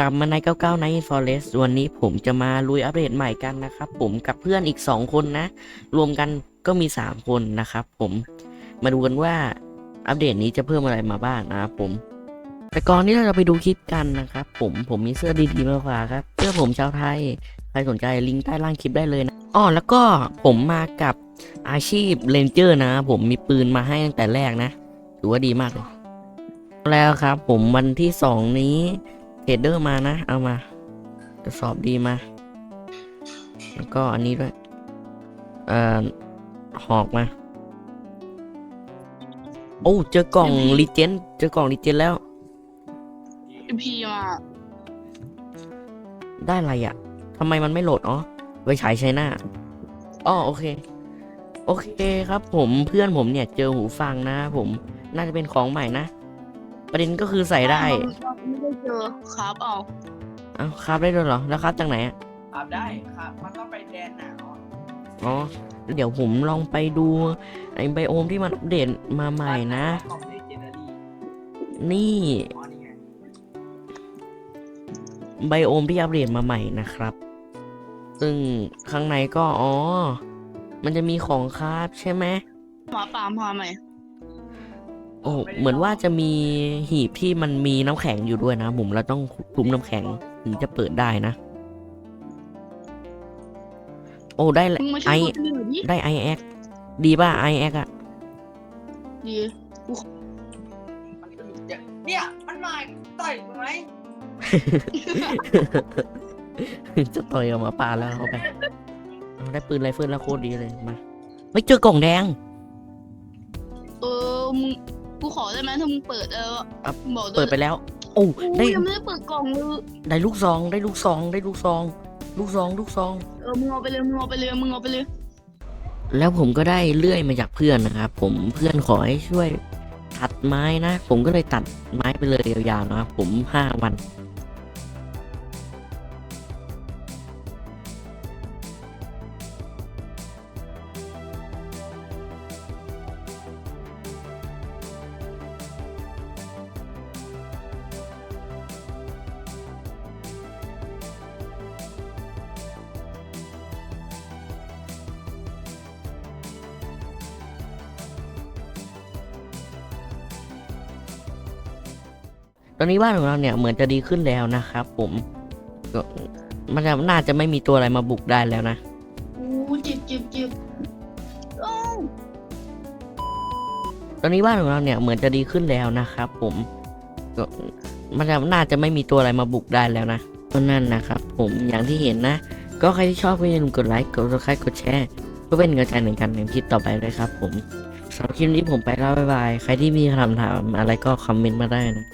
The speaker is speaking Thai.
ลับมาใน99 Night Forest วันนี้ผมจะมาลุยอัปเดตใหม่กันนะครับ ผมกับเพื่อนอีก 2 คนนะ รวมกันก็มี 3 คนนะครับผมมาดูกันว่าอัปเดตนี้จะเพิ่มอะไรมาบ้างนะครับผม แต่ก่อนที่เราจะไปดูคลิปกันนะครับผมผมมีเสื้อดีๆมาฝากครับเสื้อผมชาวไทย ใครสนใจลิงก์ใต้ล่างคลิปได้เลยนะอ๋อแล้วก็ผมมากับอาชีพเรนเจอร์นะ ผมมีปืนมาให้ตั้งแต่แรกนะถือว่าดีมากเลยแล้วครับ ผมวันที่สองนี้ เทรดเดอร์มานะ เอามาทดสอบดีมา แล้วก็อันนี้ด้วย เอ่อ หอกมา โอ้เจอกล่องรีเจนเจอกล่องรีเจนแล้วพีมาได้อะไรอะ่ะทำไมมันไม่โหลดอ๋อไว้ฉายใช้หน้าอ๋อโอเค โอเคครับผมเพื่อนผมเนี่ยเจอหูฟังนะ ผมน่าจะเป็นของใหม่นะ ประเด็นก็คือใส่ได้ไม่ ได้เจอครับเอาเอ้าครับได้ด้วยเหรอแล้วครับจากไหนอะครับได้ครับมันต้องไปแดนหนาวอ๋อเดี๋ยวผมลองไปดูไอ้ไบโอมที่มันอัปเดตมาใหม่นะคอมเลเจนดารีนี่อ๋อนี่ไงไบโอมที่อัปเดตมาใหม่นะครับ ซึ่งข้างในก็อ๋อ มันจะมีของคราบใช่ไหมหมาป่าพาไหม โอ้เหมือนว่าจะมีหีบที่มันมีน้ำแข็งอยู่ด้วยนะผมเราต้องคลุมน้ำแข็งถึงจะเปิดได้นะ โอ้ได้มึงมาช่ไอวยกูหน่อยดิได้ไอแอคดีป่ะไอแอคอะดีมันก็มีเยอะเนี่ยมันมาต่อยกูไหมจะต่อยกับหมาป่าแล้วเข้าไปเอาได้ปืนไรเฟิลแล้วโคตรดีเลยมาไม่เจอกล่องแดงเออมึง กูขอได้ไหมถ้ามึงเปิดเอออะบอกวยเปิดไปแล้ว โอ้โอ้ได้ยยังไม่ได้เปิดกล่องเลยได้ลูกซองได้ลูกซองได้ลูกซอง ลูกซองลูกซอง เออมึงเอาไปเลยมึงเอาไปเลยมึงเอาไปเลยแล้วผมก็ได้เลื่อยมาจากเพื่อนนะครับผมเพื่อนขอให้ช่วยตัดไม้นะ ผมก็เลยตัดไม้ไปเลยยาวๆนะครับผมห้าวัน ตอนนี้บ้านของเราเนี่ยเหมือนจะดีขึ้นแล้วนะครับ ผมก็มันจะน่าจะไม่มีตัวอะไรมาบุกได้แล้วนะโอ้เจ็บเจ็บเจ็บโอ้ตอนนี้บ้านของเราเนี่ยเหมือนจะดีขึ้นแล้วนะครับ ผมก็มันจะน่าจะไม่มีตัวอะไรมาบุกได้แล้วนะก็นั่นนะครับ ผมอย่างที่เห็นนะ ก็ใครที่ชอบก็อย่าลืมกดไลค์กดซับสไครต์กดแชร์เพื่อเป็นกำลังใจในการทำคลิปต่อไปด้วยครับ ผมสำหรับคลิปนี้ผมไปแล้วบ๊ายบาย ใครที่มีคำถามอะไรก็คอมเมนต์มาได้นะ